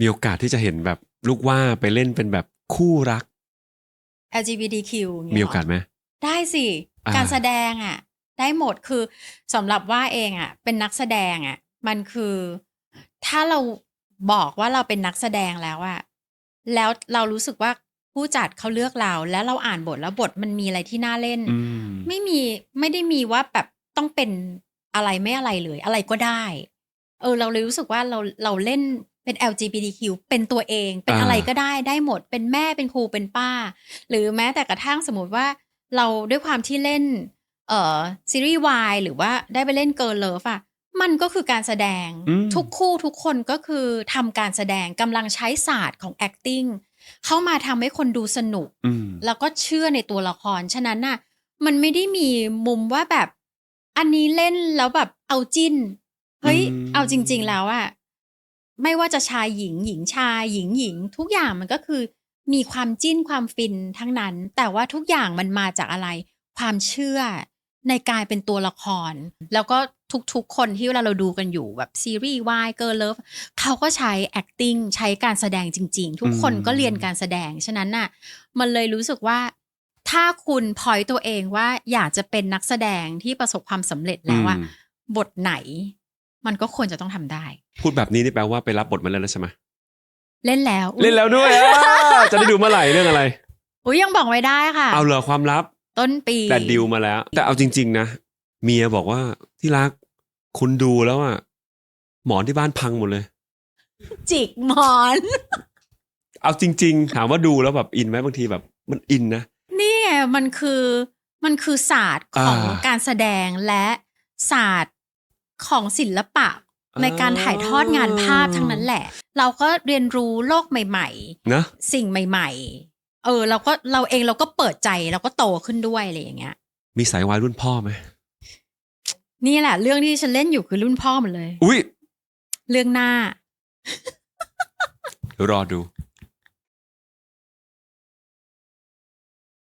มีโอกาสที่จะเห็นแบบลูกว่าไปเล่นเป็นแบบคู่รัก LGBTQ ย่งเงี้ยมีโอกาสไหมได้สิอ่าการแสดงอะ ได้หมดคือสำหรับว่าเองอะ เป็นนักแสดงอะ มันคือถ้าเราบอกว่าเราเป็นนักแสดงแล้วอะแล้วเรารู้สึกว่าผู้จัดเขาเลือกเรา แล้วเราอ่านบทแล้วบทมันมีอะไรที่น่าเล่นอืมไม่มีไม่ได้มีว่าแบบต้องเป็นอะไรไม่อะไรเลย อะไรก็ได้ เออ เราเลยรู้สึกว่าเราเราเล่น เป็น LGBTQ เป็นตัวเอง เป็นอ่าอะไรก็ได้ได้หมด เป็นแม่เป็นครูเป็นป้า หรือแม้แต่กระทั่งสมมติว่าเราด้วยความที่เล่น เอ่อซีรีส์วายหรือว่าได้ไปเล่นเกิร์ลเลิฟอะมันก็คือการแสดงอืมทุกคู่ทุกคนก็คือทำการแสดงกำลังใช้ศาสตร์ของ acting เข้ามาทำให้คนดูสนุกอืมแล้วก็เชื่อในตัวละคร ฉะนั้นน่ะ มันไม่ได้มีมุมว่าแบบ อันนี้เล่นแล้วแบบเอาจิ้น เฮ้ยอืมเอาจริง ๆ แล้วอะ ไม่ว่าจะชายหญิงหญิงชายหญิงหญิง ทุกอย่างมันก็คือ มีความจิ้นความฟินทั้งนั้น แต่ว่าทุกอย่างมันมาจากอะไร ความเชื่อในการเป็นตัวละคร แล้วก็ทุกๆ คนที่เวลาเราดูกันอยู่แบบซีรีส์วายเกิร์ลเลิฟเขาก็ใช้ acting ใช้การแสดงจริง ๆ ทุกคนก็เรียนการแสดง ฉะนั้นน่ะ มันเลยรู้สึกว่า ถ้าคุณพอยตัวเองว่าอยากจะเป็นนักแสดงที่ประสบความสำเร็จแล้วอะอืมบทไหน มันก็ควรจะต้องทำได้ พูดแบบนี้นี่แปลว่าไปรับบทมาแล้วใช่ไหมเล่นแล้ว เล่นแล้วด้วยอะจะได้ดูเมื่อไหร่เรื่องอะไรอุ้ยยังบอกไม่ได้ค่ะ เอาเหรอความลับ ต้นปีแต่ดิวมาแล้ว แต่เอาจริง ๆ นะเมียบอกว่าที่รักคุณดูแล้วอะหมอนที่บ้านพังหมดเลย จิกหมอน เอาจริง ๆ ถามว่าดูแล้วแบบอินไหมบางทีแบบ มันอินนะนี่ไงมันคือมันคือศาสตร์ของอ่าการแสดงและศาสตร์ ของศิลปะอ่าในการถ่ายทอดงานภาพทั้งนั้นแหละ เราก็เรียนรู้โลกใหม่ๆนะสิ่งใหม่ ๆ เออ เราก็เราเองเราก็เปิดใจเราก็โตขึ้นด้วยอะไรอย่างเงี้ย มีสายวายรุ่นพ่อไหมนี่แหละ เรื่องที่ฉันเล่นอยู่คือรุ่นพ่อหมดเลย อุ้ยเรื่องหน้าเดี๋ยวรอดู